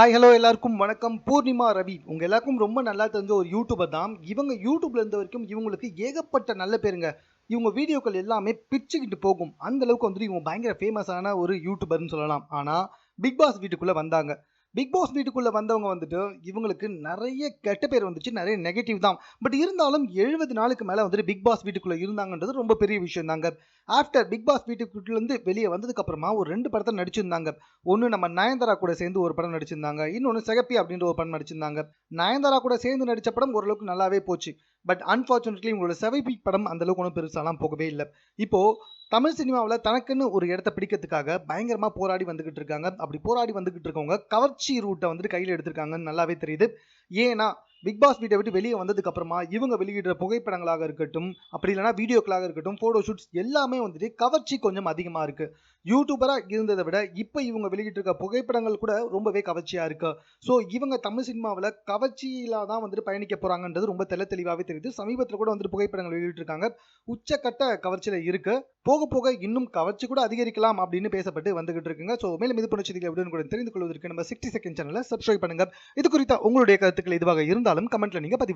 Hi hello எல்லாருக்கும். வணக்கம். பூர்ணிமா ரவி. உங்கள் எல்லாருக்கும் ரொம்ப நல்லா தெரிஞ்ச ஒரு யூடியூபர் தான். இவங்க யூடியூப்ல இருந்த வரைக்கும் இவங்களுக்கு ஏகப்பட்ட நல்ல பேருங்க. இவங்க வீடியோக்கள் எல்லாமே பிச்சுக்கிட்டு போகும். அந்த அளவுக்கு வந்துட்டு இவங்க பயங்கர ஃபேமஸான ஒரு யூடியூபர்னு சொல்லலாம். ஆனால் பிக் பாஸ் வீட்டுக்குள்ளே வந்தாங்க. பிக் பாஸ் வீட்டுக்குள்ள வந்தவங்க வந்துட்டு இவங்களுக்கு நிறைய கெட்ட பேர் வந்துச்சு நிறைய நெகட்டிவ் தான். பட் இருந்தாலும் எழுபது நாளுக்கு மேலே வந்துட்டு பிக் பாஸ் வீட்டுக்குள்ள இருந்தாங்கன்றது ரொம்ப பெரிய விஷயம் தாங்க. ஆஃப்டர் பிக் பாஸ் வீட்டுக்குள்ளேருந்து வெளியே வந்ததுக்கு அப்புறமா ஒரு ரெண்டு படத்தை நடிச்சிருந்தாங்க. ஒன்று நம்ம நயன்தாரா கூட சேர்ந்து ஒரு படம் நடிச்சிருந்தாங்க. இன்னொன்று செகப்பி அப்படின்ற ஒரு படம் நடிச்சிருந்தாங்க. நயன்தாரா கூட சேர்ந்து நடித்த படம் ஓரளவுக்கு நல்லாவே போச்சு. பட் அன்ஃபார்ச்சுனேட்லி உங்களோட செவைப்பி படம் அந்தளவுக்கு ஒன்றும் பெருசாலாம் போகவே இல்லை. இப்போது தமிழ் சினிமாவில் தனக்குன்னு ஒரு இடத்த பிடிக்கிறதுக்காக பயங்கரமாக போராடி வந்துக்கிட்டு இருக்காங்க. அப்படி போராடி வந்துக்கிட்டு இருக்கவங்க கவர்ச்சி ரூட்டை வந்துட்டு கையில் எடுத்திருக்காங்கன்னு நல்லாவே தெரியுது. ஏன்னா பிக் பாஸ் வீட்டை விட்டு வெளியே வந்ததுக்கு அப்புறமா இவங்க வெளியிடுற புகைப்படங்களாக இருக்கட்டும் அப்படி இல்லைனா வீடியோக்களாக இருக்கட்டும் ஃபோட்டோ ஷூட்ஸ் எல்லாமே வந்துட்டு கவர்ச்சி கொஞ்சம் அதிகமாக இருக்கு. யூடியூபராக இருந்ததை விட இப்போ இவங்க வெளியிட்டிருக்க புகைப்படங்கள் கூட ரொம்பவே கவர்ச்சியாக இருக்கு. ஸோ இவங்க தமிழ் சினிமாவில் கவர்ச்சியில தான் வந்துட்டு பயணிக்க போறாங்கன்றது ரொம்ப தெல தெளிவாகவே தெரியுது. சமீபத்தில் கூட வந்துட்டு புகைப்படங்கள் வெளியிட்டிருக்காங்க. உச்சக்கட்ட கவர்ச்சியில் இருக்கு. போக போக இன்னும் கவர்ச்சி கூட அதிகரிக்கலாம் அப்படின்னு பேசப்பட்டு வந்துகிட்டு இருக்குங்க. ஸோ மேலும் இது போன்ற செய்திகள் எப்படின்னு கூட தெரிந்து கொள்வதற்கு நம்ம சிக்ஸ்டி செகண்ட் சேனலை சப்ஸ்கிரைப் பண்ணுங்க. இது குறித்த உங்களுடைய கருத்துக்கள் இதுவாக இருந்தால் இருந்தாலும் கமெண்ட்ல நீங்க பதிவு